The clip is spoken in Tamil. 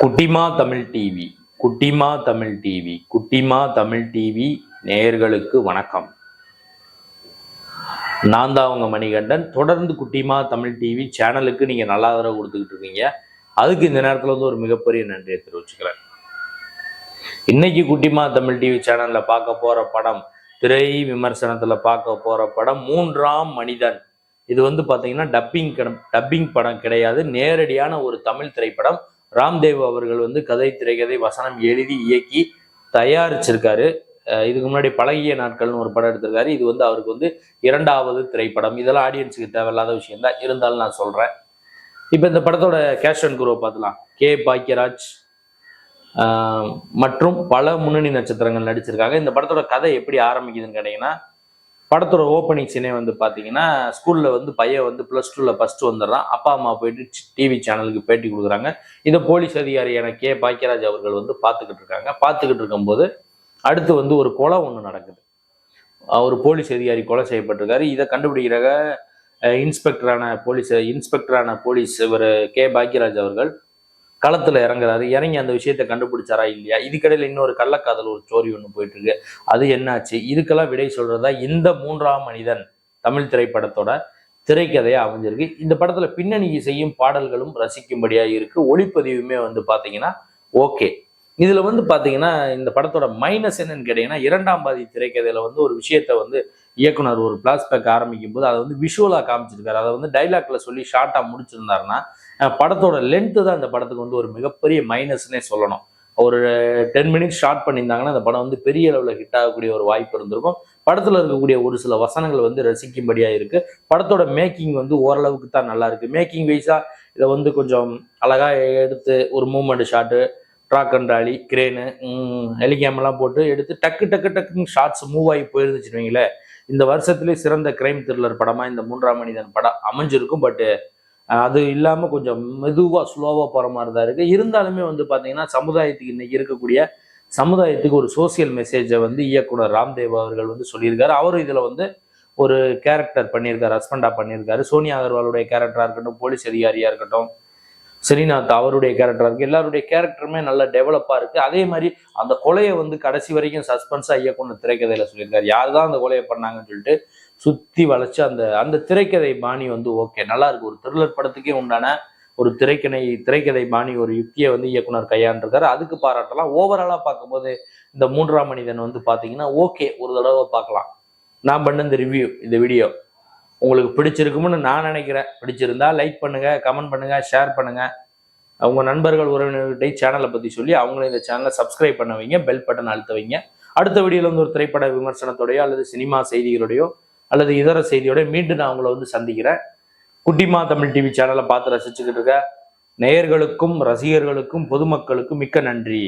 குட்டிமா தமிழ் டிவி குட்டிமா தமிழ் டிவி குட்டிமா தமிழ் டிவி நேயர்களுக்கு வணக்கம். நான் தான் உங்க மணிகண்டன். தொடர்ந்து குட்டிமா தமிழ் டிவி சேனலுக்கு நீங்க நல்ல ஆதரவு கொடுத்துக்கிட்டு இருக்கீங்க. அதுக்கு இந்த நேரத்துல வந்து ஒரு மிகப்பெரிய நன்றியை தெரிவிச்சுக்கிறேன். இன்னைக்கு குட்டிமா தமிழ் டிவி சேனல்ல பார்க்க போற படம் திரை விமர்சனத்துல பார்க்க போற படம் மூன்றாம் மனிதன். இது வந்து பாத்தீங்கன்னா டப்பிங் டப்பிங் படம் கிடையாது. நேரடியான ஒரு தமிழ் திரைப்படம் ராம்தேவ் அவர்கள் வந்து கதை திரைக்கதை வசனம் எழுதி இயக்கி தயாரிச்சிருக்காரு. இதுக்கு முன்னாடி பழகிய நாட்கள்னு ஒரு படம் எடுத்திருக்காரு. இது வந்து அவருக்கு வந்து இரண்டாவது திரைப்படம். இதெல்லாம் ஆடியன்ஸுக்கு தேவையில்லாத விஷயம் தான் இருந்தாலும் நான் சொல்கிறேன் இப்போ இந்த படத்தோட கேஷ் அண்ட் குரோ பார்த்துலாம். கே. பாக்கியராஜ் மற்றும் பல முன்னணி நட்சத்திரங்கள் நடிச்சிருக்காங்க. இந்த படத்தோட கதை எப்படி ஆரம்பிக்குதுன்னு கேட்டிங்கன்னா படத்தோட ஓப்பனிங் சீனே வந்து பார்த்தீங்கன்னா ஸ்கூலில் வந்து பையன் வந்து ப்ளஸ் டூவில் ஃபஸ்ட்டு வந்துடுறான். அப்பா அம்மா போயிட்டு டிவி சேனலுக்கு பேட்டி கொடுக்குறாங்க. இதை போலீஸ் அதிகாரியான கே. பாக்கியராஜ் அவர்கள் வந்து பார்த்துக்கிட்டு இருக்காங்க. பார்த்துக்கிட்டு இருக்கும்போது அடுத்து வந்து ஒரு கொலை ஒன்று நடக்குது. அவர் ஒரு போலீஸ் அதிகாரி கொலை செய்யப்பட்டிருக்காரு. இதை கண்டுபிடிக்கிறாங்க இன்ஸ்பெக்டரான போலீஸ் இன்ஸ்பெக்டரான போலீஸ் இவர் கே. பாக்கியராஜ் அவர்கள் களத்தில் இறங்குறாரு. இறங்கி அந்த விஷயத்த கண்டுபிடிச்சாரா இல்லையா? இதுக்கடையில் இன்னொரு கள்ளக்காதல் ஒரு ஸ்டோரி ஒன்று போயிட்டு இருக்கு அது என்னாச்சு? இதுக்கெல்லாம் விடை சொல்றதா இந்த மூன்றாம் மனிதன் தமிழ் திரைப்படத்தோட திரைக்கதையாக அமைஞ்சிருக்கு. இந்த படத்தில் பின்னணி இசையும் பாடல்களும் ரசிக்கும்படியாக இருக்குது ஒளிப்பதிவுமே வந்து பார்த்தீங்கன்னா ஓகே. இதில் வந்து பார்த்தீங்கன்னா இந்த படத்தோட மைனஸ் என்னன்னு கேட்டிங்கன்னா இரண்டாம் பாதி திரைக்கதையில் வந்து ஒரு விஷயத்த வந்து இயக்குனர் ஒரு பிளாஸ்பேக் ஆரம்பிக்கும் போது அதை வந்து விஷுவலாக காமிச்சிருக்காரு. அதை வந்து டைலாக்ல சொல்லி ஷார்ட்டாக முடிச்சிருந்தாருன்னா படத்தோட லென்த்து தான் இந்த படத்துக்கு வந்து ஒரு மிகப்பெரிய மைனஸ்னே சொல்லணும். ஒரு டென் மினிட்ஸ் ஷார்ட் பண்ணியிருந்தாங்கன்னா அந்த படம் வந்து பெரிய அளவில் ஹிட் ஆகக்கூடிய ஒரு வாய்ப்பு இருந்திருக்கும். படத்தில் இருக்கக்கூடிய ஒரு சில வசனங்கள் வந்து ரசிக்கும்படியாக இருக்குது படத்தோட மேக்கிங் வந்து ஓரளவுக்கு தான் நல்லா இருக்குது மேக்கிங் வைஸாக இதை வந்து கொஞ்சம் அழகாக எடுத்து ஒரு moment shot track and trolley crane ஹெலிகேம்லாம் போட்டு எடுத்து டக்கு டக்கு டக்குன்னு ஷார்ட்ஸ் மூவ் ஆகி போயிருந்துச்சுன்னு வைங்களேன் இந்த வருஷத்துலேயே சிறந்த கிரைம் த்ரில்லர் படமாக இந்த மூன்றாம் மனிதன் படம் அமைஞ்சிருக்கும் பட்டு அது இல்லாமல் கொஞ்சம் மெதுவாக ஸ்லோவாக போகிற மாதிரி தான் இருக்குது இருந்தாலுமே வந்து பார்த்தீங்கன்னா சமுதாயத்துக்கு இன்னைக்கு இருக்கக்கூடிய சமுதாயத்துக்கு ஒரு சோசியல் மெசேஜை வந்து இயக்குனர் ராம்தேவ் அவர்கள் வந்து சொல்லியிருக்காரு. அவரும் இதில் வந்து ஒரு கேரக்டர் பண்ணியிருக்காரு ஹஸ்பண்டாக பண்ணியிருக்காரு. சோனியா அகர்வாலுடைய கேரக்டராக இருக்கட்டும் போலீஸ் அதிகாரியாக இருக்கட்டும் ஸ்ரீநாத் அவருடைய கேரக்டராக இருக்கு. எல்லாருடைய கேரக்டருமே நல்லா டெவலப்பாக இருக்கு. அதே மாதிரி அந்த கொலையை வந்து கடைசி வரைக்கும் சஸ்பென்ஸாக இயக்குனர் திரைக்கதையில சொல்லியிருக்காரு. யார் தான் அந்த கொலையை பண்ணாங்கன்னு சொல்லிட்டு சுத்தி வளைச்சு அந்த அந்த திரைக்கதை பாணி வந்து ஓகே நல்லா இருக்கு. ஒரு த்ரில்லர் படத்துக்கே உண்டான ஒரு திரைக்கணை திரைக்கதை பாணி ஒரு யுக்தியை வந்து இயக்குனர் கையாண்டிருக்காரு. அதுக்கு பாராட்டலாம். ஓவராலா பார்க்கும்போது இந்த மூன்றாம் மனிதன் வந்து பாத்தீங்கன்னா ஓகே ஒரு தடவை பார்க்கலாம். நான் பண்ண இந்த ரிவ்யூ இந்த வீடியோ உங்களுக்கு பிடிச்சிருக்கும்னு நான் நினைக்கிறேன். பிடிச்சிருந்தா லைக் பண்ணுங்க கமெண்ட் பண்ணுங்க ஷேர் பண்ணுங்க. உங்க நண்பர்கள் உறவினர்கிட்ட சேனலை பத்தி சொல்லி அவங்களும் இந்த சேனலை சப்ஸ்கிரைப் பண்ண வைங்க பெல் பட்டன் அழுத்த வைங்க. அடுத்த வீடியோல வந்து ஒரு திரைப்பட விமர்சனத்தோடையோ அல்லது சினிமா செய்திகளோடையோ அல்லது இதர செய்தியோட மீண்டும் நான் உங்களை வந்து சந்திக்கிறேன். குட்டிமா தமிழ் டிவி சேனலை பார்த்து ரசிச்சுக்கிட்டு இருக்க. நேயர்களுக்கும் ரசிகர்களுக்கும் பொதுமக்களுக்கும் மிக்க நன்றி.